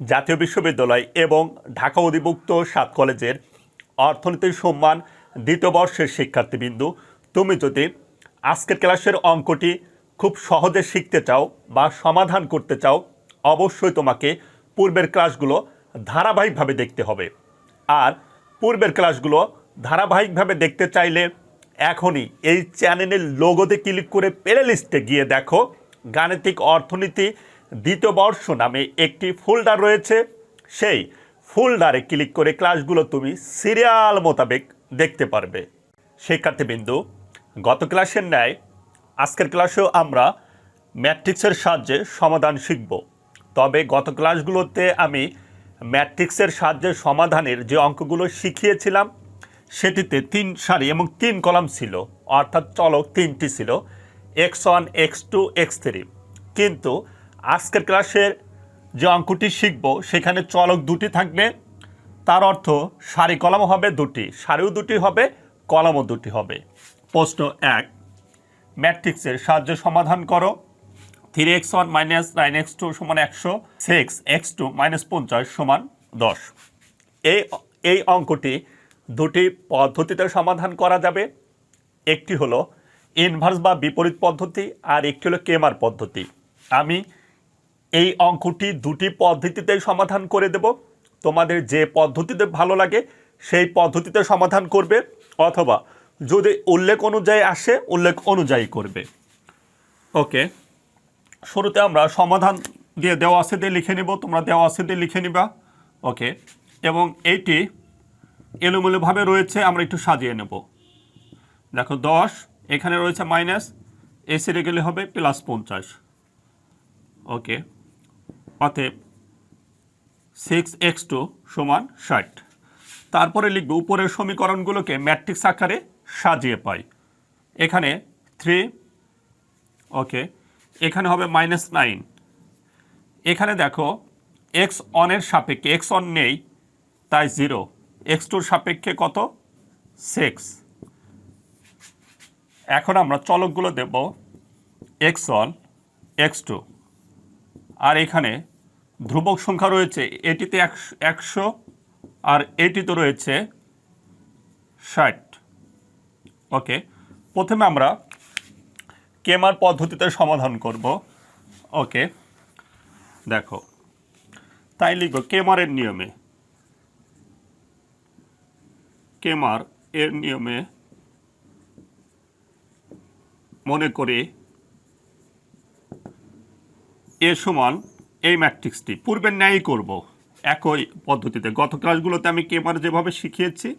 জাতীয় বিশ্ববিদ্যালয় এবং ঢাকা অধিভুক্ত সাত কলেজের অর্থনীতির সম্মান দ্বিতীয় বর্ষের শিক্ষার্থীবৃন্দু। তুমি যদি আজকের ক্লাসের অঙ্কটি খুব সহজে শিখতে চাও বা সমাধান করতে চাও, অবশ্যই তোমাকে পূর্বের ক্লাসগুলো ধারাবাহিকভাবে দেখতে হবে। আর পূর্বের ক্লাসগুলো ধারাবাহিকভাবে দেখতে চাইলে এখনই এই চ্যানেলের লোগোতে ক্লিক করে প্লে লিস্টে গিয়ে দেখো গাণিতিক অর্থনীতি দ্বিতীয় বর্ষ নামে একটি ফোল্ডার রয়েছে। সেই ফোল্ডারে ক্লিক করে ক্লাসগুলো তুমি সিরিয়াল মোতাবেক দেখতে পারবে। শিক্ষার্থীবৃন্দু, গত ক্লাসের ন্যায় আজকের ক্লাসেও আমরা ম্যাট্রিক্সের সাহায্যে সমাধান শিখব। তবে গত ক্লাসগুলোতে আমি ম্যাট্রিক্সের সাহায্যে সমাধানের যে অঙ্কগুলো শিখিয়েছিলাম, সেটিতে তিন সারি এবং তিন কলাম ছিল, অর্থাৎ চলক তিনটি ছিল X one X two X three কিন্তু আজকের ক্লাসের যে অঙ্কটি শিখব, সেখানে চলক দুটি থাকবে। তার অর্থ সারি কলাম হবে দুটি, সারিও দুটি হবে, কলামও দুটি হবে। প্রশ্ন এক, ম্যাট্রিক্সের সাহায্যে সমাধান করো। Three X one minus nine X two সমান একশো সিক্স এক্স টু মাইনাস পঞ্চাশ সমান দশ। এই এই অঙ্কটি দুটি পদ্ধতিতে সমাধান করা যাবে। একটি হলো ইনভার্স বা বিপরীত পদ্ধতি, আর একটি হলো কেমার পদ্ধতি। আমি এই অঙ্কটি দুটি পদ্ধতিতেই সমাধান করে দেব। তোমাদের যে পদ্ধতিতে ভালো লাগে, সেই পদ্ধতিতে সমাধান করবে, অথবা যদি উল্লেখ অনুযায়ী আসে, উল্লেখ অনুযায়ী করবে। ওকে। শুরুতে আমরা সমাধান দিয়ে দেওয়া আছে দিয়ে লিখে নিব, তোমরা দেওয়া আছে দিয়ে লিখে নিবা। ওকে। এবং এইটি এলোমেলোভাবে রয়েছে, আমরা একটু সাজিয়ে নেব। দেখো, দশ, এখানে রয়েছে মাইনাস এ সেরে গেলে হবে প্লাস পঞ্চাশ। ওকে। অতএব সিক্স এক্স টু সমান ষাট। তারপরে লিখব উপরের সমীকরণগুলোকে ম্যাট্রিক্স আকারে সাজিয়ে পাই। এখানে থ্রি ওকে এখানে হবে মাইনাস নাইন এখানে দেখো এক্স অনের সাপেক্ষে এক্স অন নেই, তাই জিরো এক্স টুর সাপেক্ষে কত? সিক্স এখন আমরা চলকগুলো দেব এক্স ওয়ান এক্স টু আর এখানে ধ্রুবক সংখ্যা রয়েছে, এটিতে একশো আর এটিতে রয়েছে ষাট। ওকে, প্রথমে আমরা কেমার পদ্ধতিতে সমাধান করব। ওকে, দেখো, তাই লিখব কেমারের নিয়মে, কেমার এর নিয়মে মনে করি এ সমান এই ম্যাট্রিক্সটি। পূর্বের ন্যায়ই করব। একই পদ্ধতিতে। গত ক্লাসগুলোতে আমি কেমার যেভাবে শিখিয়েছি,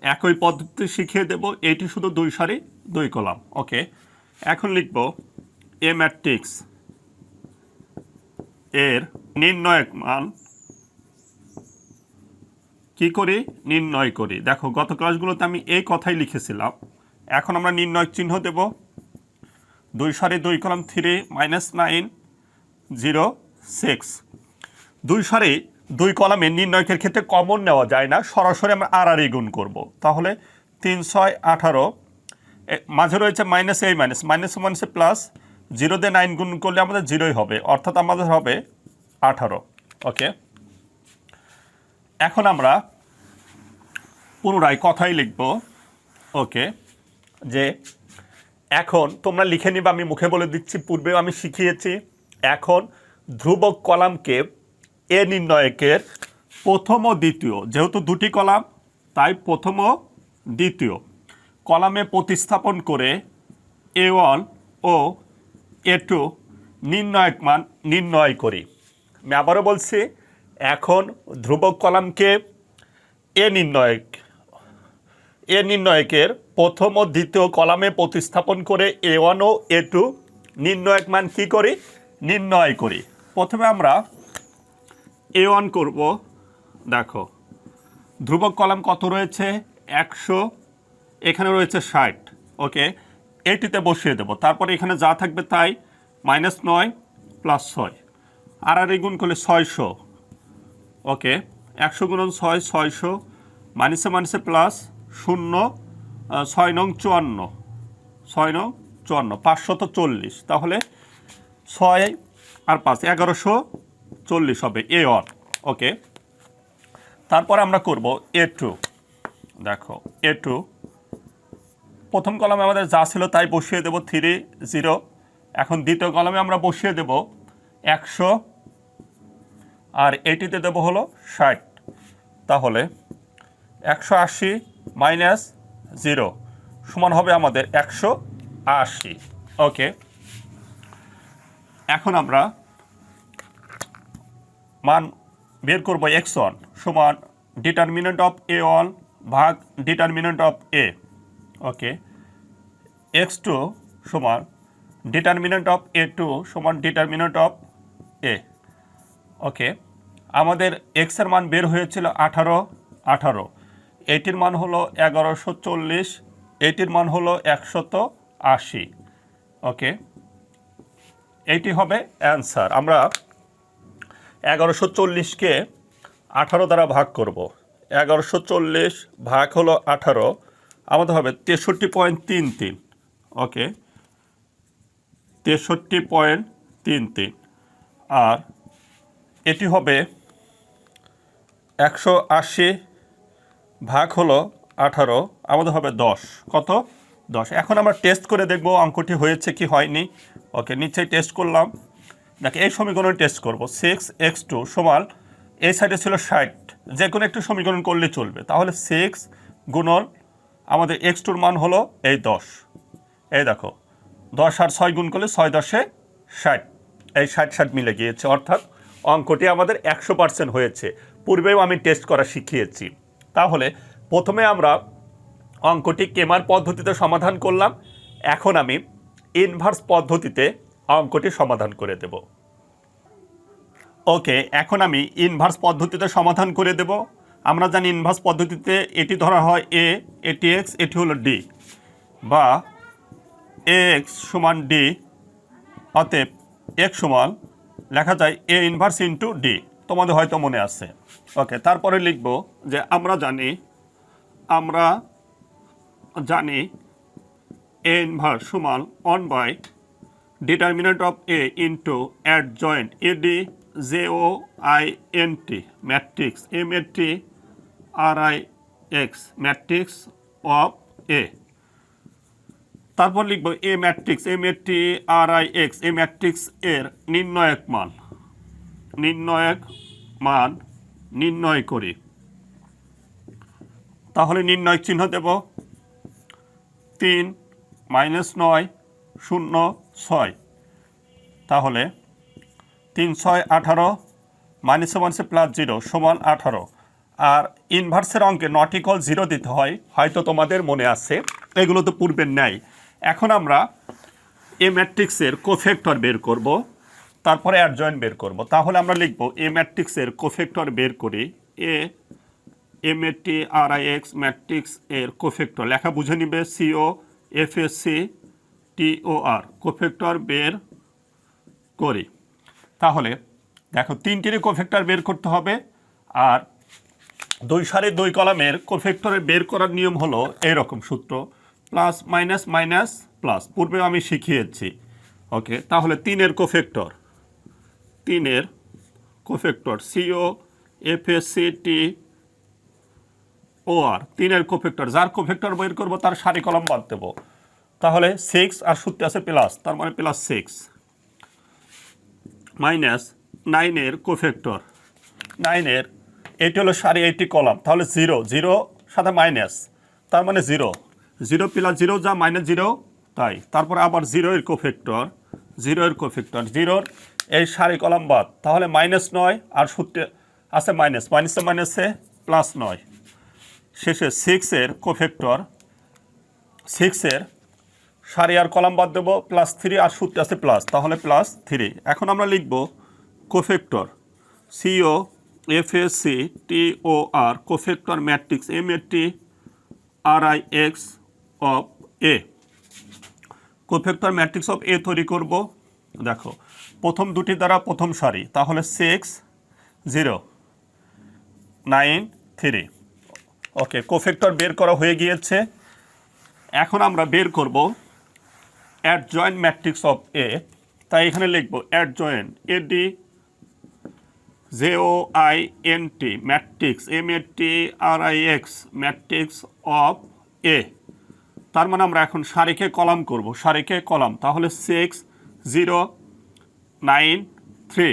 একই পদ্ধতি শিখিয়ে দেব। এইটি শুধু দুই সারি, দুই কলাম। ওকে। এখন লিখব, এ ম্যাট্রিক্স এর নির্ণয়ক মান কি করি? নির্ণয় করি। দেখো, গত ক্লাসগুলোতে আমি এই কথাই লিখেছিলাম। এখন আমরা নির্ণয় চিহ্ন দেব। দুই সারি, দুই column, three minus nine, zero. Six. দুই সারি, দুই কলামে নির্ণয়কের ক্ষেত্রে কমন নেওয়া যায় না, সরাসরি আমরা আর আর গুণ করব। তাহলে তিন, ছয়, আঠারো মাঝে রয়েছে মাইনাস এই মাইনাস মাইনাস মাইনাসে প্লাস জিরো দিয়ে নাইন গুণ করলে আমাদের জিরোই হবে, অর্থাৎ আমাদের হবে আঠারো। ওকে এখন আমরা পুনরায় কথাই লিখব। ওকে যে এখন তোমরা লিখে নিবা, আমি মুখে বলে দিচ্ছি, পূর্বেও আমি শিখিয়েছি, এখন ধ্রুবক কলামকে এ নির্ণয়কের প্রথম ও দ্বিতীয়। যেহেতু দুটি কলাম, তাই প্রথম ও দ্বিতীয়। কলামে প্রতিস্থাপন করে এ ওয়ান ও এ টু নির্ণয়ক মান নির্ণয় করি। আমি আবারও বলছি, এখন ধ্রুবক কলামকে এ নির্ণয়ক, এ নির্ণয়কের প্রথম ও দ্বিতীয় কলামে প্রতিস্থাপন করে এ ওয়ান ও এ টু নির্ণয়ক মান কী করি? নির্ণয় করি। প্রথমে আমরা এ ওয়ান করব। দেখো, ধ্রুবক কলাম কত রয়েছে? একশো। এখানে রয়েছে ষাট। ওকে, এটিতে বসিয়ে দেব। তারপরে এখানে যা থাকবে তাই মাইনাস নয় প্লাস ছয়। আর আর গুণ করলে ছয়শো। ওকে, একশো গুণন ছয়, ছয়শো। মাইনাসে মাইনাসে প্লাস শূন্য ছয় নং চুয়ান্ন। ছয় নং চুয়ান্ন, পাঁচশত চল্লিশ। তাহলে ছয় আর পাঁচ, এগারোশো চল্লিশ হবে, এ ওয়ান ওকে। তারপর আমরা করব এ টু, দেখো, এ টু। প্রথম কলমে আমাদের যা ছিল তাই বসিয়ে দেব থ্রি, জিরো। এখন দ্বিতীয় কলমে আমরা বসিয়ে দেব একশো, আর এটিতে দেব হলো ষাট। তাহলে একশো আশি মাইনাস জিরো সমান হবে আমাদের একশো আশি, ওকে। এখন আমরা মান বের করব এক্স ওয়ান সমান ডিটারমিনেন্ট অফ এ ওয়ান ভাগ determinant of A okay X two সমান ডিটারমিনেন্ট অফ এ টু সমান ডিটারমিনেন্ট অফ এ ওকে আমাদের এক্সের মান বের হয়েছিল আঠারো আঠারো। এইটির মান হলো এগারোশো চল্লিশ এইটির মান হলো একশত আশি ওকে এইটি হবে অ্যান্সার। আমরা এগারোশো চল্লিশকে আঠারো দ্বারা ভাগ করব। এগারোশো চল্লিশ ভাগ হলো আঠারো, আমাদের হবে তেষট্টি পয়েন্ট তিন তিন। ওকে? তেষট্টি পয়েন্ট তিন তিন। আর এটি হবে একশো আশি ভাগ হলো আঠারো, আমাদের হবে দশ। কত? দশ। এখন আমরা টেস্ট করে দেখব অঙ্কটি হয়েছে কি হয়নি। ওকে নিচেই টেস্ট করলাম। দেখ, এই সমীকরণ টেস্ট করব। সিক্স এক্স টু সমান, এই সাইডে ছিল ষাট। যে কোনো একটি সমীকরণ করলে চলবে। তাহলে সিক্স গুণন, আমাদের এক্স টুর মান হলো এই দশ। এই দেখো, দশ আর ছয় গুণ করলে ছয় দশে ষাট। এই ষাট ষাট মিলে গিয়েছে, অর্থাৎ অঙ্কটি আমাদের একশো পার্সেন্ট হয়েছে। পূর্বেও আমি টেস্ট করা শিখিয়েছি। তাহলে প্রথমে আমরা অঙ্কটি কেমার পদ্ধতিতে সমাধান করলাম। এখন আমি ইনভার্স পদ্ধতিতে অঙ্কটি সমাধান করে দেব। ওকে, এখন আমি ইনভার্স পদ্ধতিতে সমাধান করে দেব। আমরা জানি ইনভার্স পদ্ধতিতে এটি ধরা হয় এ এটি এক্স এটি হলো ডি বা এক্স সমান ডি অতএব এক্স সমান লেখা যায় এ ইনভার্স ইন্টু ডি তোমাদের হয়তো মনে আছে। ওকে, তারপরে লিখব যে আমরা জানি আমরা জানি এ ইনভার্স সমান one by determinant of A into adjoint A D J O I N T matrix M A T R I X matrix of A তারপর লিখব A matrix M A T R I x A matrix এর নির্ণয়ক মান। নির্ণয়ক মান নির্ণয় করি। তাহলে নির্ণয় চিহ্ন দেব। তিন মাইনাস নয় শূন্য ছয়। তাহলে তিন ছয় আঠারো মাইনাসে মাইনাসে প্লাস জিরো সমান আঠারো। আর ইনভার্সের অঙ্কে নট ইকল জিরো দিতে হয়, হয়তো তোমাদের মনে আছে, এগুলো তো পূর্বের নেয় এখন আমরা এ ম্যাট্রিক্সের কোফেক্টর বের করব, তারপরে অ্যাডজয়েন্ট বের করব। তাহলে আমরা লিখব এ ম্যাট্রিক্সের কোফেক্টর বের করি A M A T R I X matrix এর কোফেক্টর লেখা বুঝে নিবে C O F S C T O R cofactor বের করি। তাহলে দেখো, তিনটিরই কোফেক্টর বের করতে হবে আর দুই সারি দুই কলামের কোফেক্টরে বের করার নিয়ম হলো এইরকম সূত্র। প্লাস মাইনাস মাইনাস প্লাস পূর্বে আমি শিখিয়েছি। ওকে তাহলে তিনের কোফেক্টর তিনের cofactor C O F S C T O R তিনের কোফেক্টর যার কোফেক্টর বের করব তার সারি কলম বাদ দেবো। তাহলে সিক্স আর সূত্রে আছে প্লাস তার মানে প্লাস সিক্স মাইনাস নাইনের কোফেক্টর নাইনের এটি হলো সারি এইটি কলাম। তাহলে জিরো জিরো সাথে মাইনাস তার মানে জিরো জিরো প্লাস জিরো যা মাইনাস জিরো তাই। তারপর আবার জিরো এর কোফেক্টর জিরো এর কোফেক্টর জিরোর এই সারি কলাম বাদ। তাহলে মাইনাস নয় আর সূত্রে আছে মাইনাস মাইনাসে মাইনাসে প্লাস নয়। শেষে সিক্সের কোফেক্টর সিক্সের সারি আর কলাম বাদ দেবো প্লাস থ্রি আর সূত্রে আছে প্লাস তাহলে প্লাস থ্রি এখন আমরা লিখব cofactor C O F S C T O R cofactor matrix M A T R I X of A cofactor matrix of A তৈরি করব। দেখো, প্রথম দুটি দ্বারা প্রথম সারি, তাহলে six zero nine three okay cofactor বের করা হয়ে গিয়েছে। এখন আমরা বের করব adjoint matrix of A তাই এখানে লিখব adjoint A D J O I N T matrix M A T R I X matrix of A তার মানে আমরা এখন সারিকে কলাম করব, সারিকে কলাম। তাহলে সিক্স জিরো নাইন থ্রি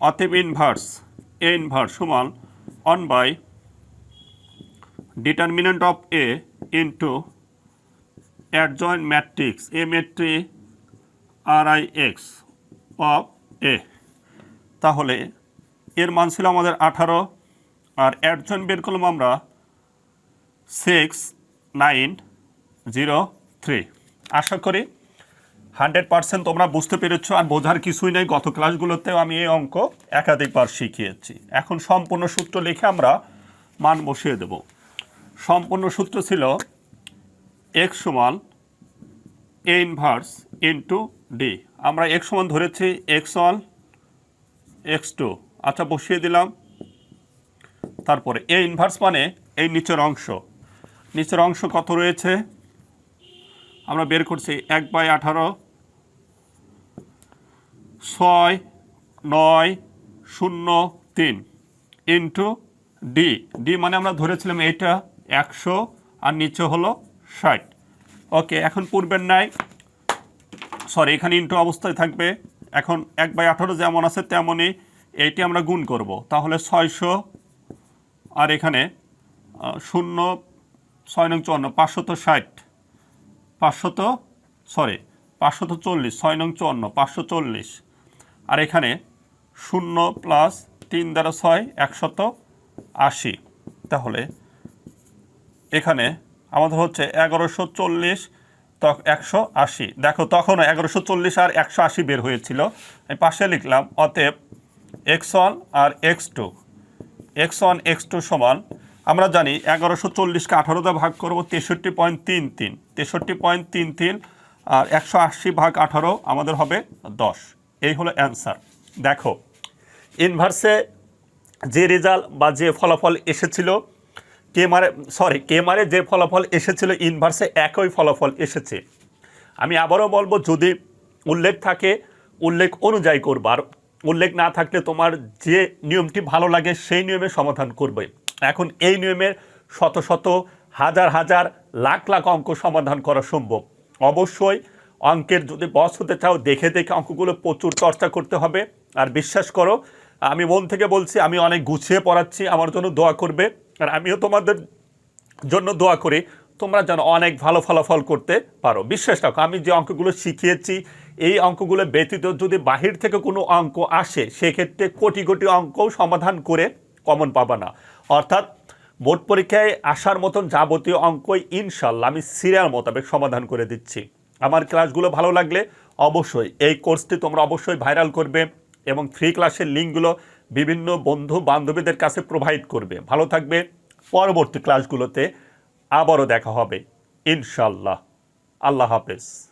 অতএব ইনভার্স এ ইনভার্স সমান one by determinant of A into adjoint matrix A matrix R I X of A তাহলে এর মান ছিল আমাদের আঠারো, আর অ্যাডজয়েন্ট বের করলাম আমরা সিক্স নাইন জিরো থ্রি আশা করি হান্ড্রেড পার্সেন্ট তোমরা বুঝতে পেরেছ, আর বোঝার কিছুই নেই, গত ক্লাসগুলোতেও আমি এই অঙ্ক একাধিকবার শিখিয়েছি। এখন সম্পূর্ণ সূত্র লিখে আমরা মান বসিয়ে দেব। সম্পূর্ণ সূত্র ছিল এক্স সমান এ ইনভার্স ইন্টু ডি আমরা এক্স সমান ধরেছি এক্স ওয়ান এক্স টু আচ্ছা বসিয়ে দিলাম। তারপরে এ ইনভার্স মানে এই নিচের অংশ। নিচের অংশ কত রয়েছে? আমরা বের করছি এক বাই আঠারো, ছয়, নয়, শূন্য, তিন ইন্টু ডি ডি মানে আমরা ধরেছিলাম এইটা। একশো আর নিচে হলো ষাট। ওকে, এখন পূর্বের নাই সরি এখানে ইন্টু অবস্থায় থাকবে। এখন এক বাই আঠারো যেমন আছে তেমনই এইটি আমরা গুণ করব। তাহলে ছয়শো আর এখানে শূন্য, ছয় নং চুয়ান্ন, পাঁচশত ষাট, পাঁচশত সরি পাঁচশত চল্লিশ, ছয় নং চুয়ান্ন, পাঁচশো চল্লিশ। আর এখানে শূন্য প্লাস তিন দ্বারা ছয়, একশত আশি। তাহলে এখানে আমাদের হচ্ছে এগারোশো চল্লিশ তখন একশো আশি। দেখো তখনও এগারোশো চল্লিশ আর একশো আশি বের হয়েছিল। আমি পাশে লিখলাম অতএব এক্স ওয়ান আর X two. X one, X two সমান, আমরা জানি এগারোশো চল্লিশকে আঠারোতে ভাগ করব তেষট্টি পয়েন্ট তিন তিন। তেষট্টি পয়েন্ট তিন তিন আর একশো আশি ভাগ আঠারো আমাদের হবে দশ। এই হলো অ্যান্সার। দেখো, ইনভার্সে যে রেজাল্ট বা যে ফলাফল এসেছিল কেমারে সরি কেমারে যে ফলাফল এসেছিল ইনভার্সে একই ফলাফল এসেছে। আমি আবারও বলব, যদি উল্লেখ থাকে, উল্লেখ অনুযায়ী করবার উল্লেখ না থাকলে তোমার যে নিয়মটি ভালো লাগে, সেই নিয়মে সমাধান করবে। এখন এই নিয়মের শত শত, হাজার হাজার, লাখ লাখ অঙ্ক সমাধান করা সম্ভব। অবশ্যই অঙ্কের যদি বস হতে চাও, দেখে দেখে অঙ্কগুলো প্রচুর চর্চা করতে হবে। আর বিশ্বাস করো, আমি মন থেকে বলছি, আমি অনেক গুছিয়ে পড়াচ্ছি, আমার জন্য দোয়া করবে। আর আমিও তোমাদের জন্য দোয়া করি, তোমরা যেন অনেক ভালো ফলাফল করতে পারো। বিশ্বাস রাখো, আমি যে অঙ্কগুলো শিখিয়েছি, এই অঙ্কগুলো ব্যতীত যদি বাহির থেকে কোনো অঙ্ক আসে, সেক্ষেত্রে কোটি কোটি অঙ্কও সমাধান করে কমন পাবা না। অর্থাৎ বোর্ড পরীক্ষায় আসার মতন যাবতীয় অঙ্কই ইনশাল্লাহ আমি সিরিয়াল মোতাবেক সমাধান করে দিচ্ছি। আমার ক্লাসগুলো ভালো লাগলে অবশ্যই এই কোর্সটি তোমরা অবশ্যই ভাইরাল করবে এবং ফ্রি ক্লাসের লিঙ্কগুলো বিভিন্ন বন্ধু বান্ধবীদের কাছে প্রোভাইড করবে। ভালো থাকবে। পরবর্তী ক্লাসগুলোতে আবারও দেখা হবে। ইনশাল্লাহ আল্লাহ হাফেজ।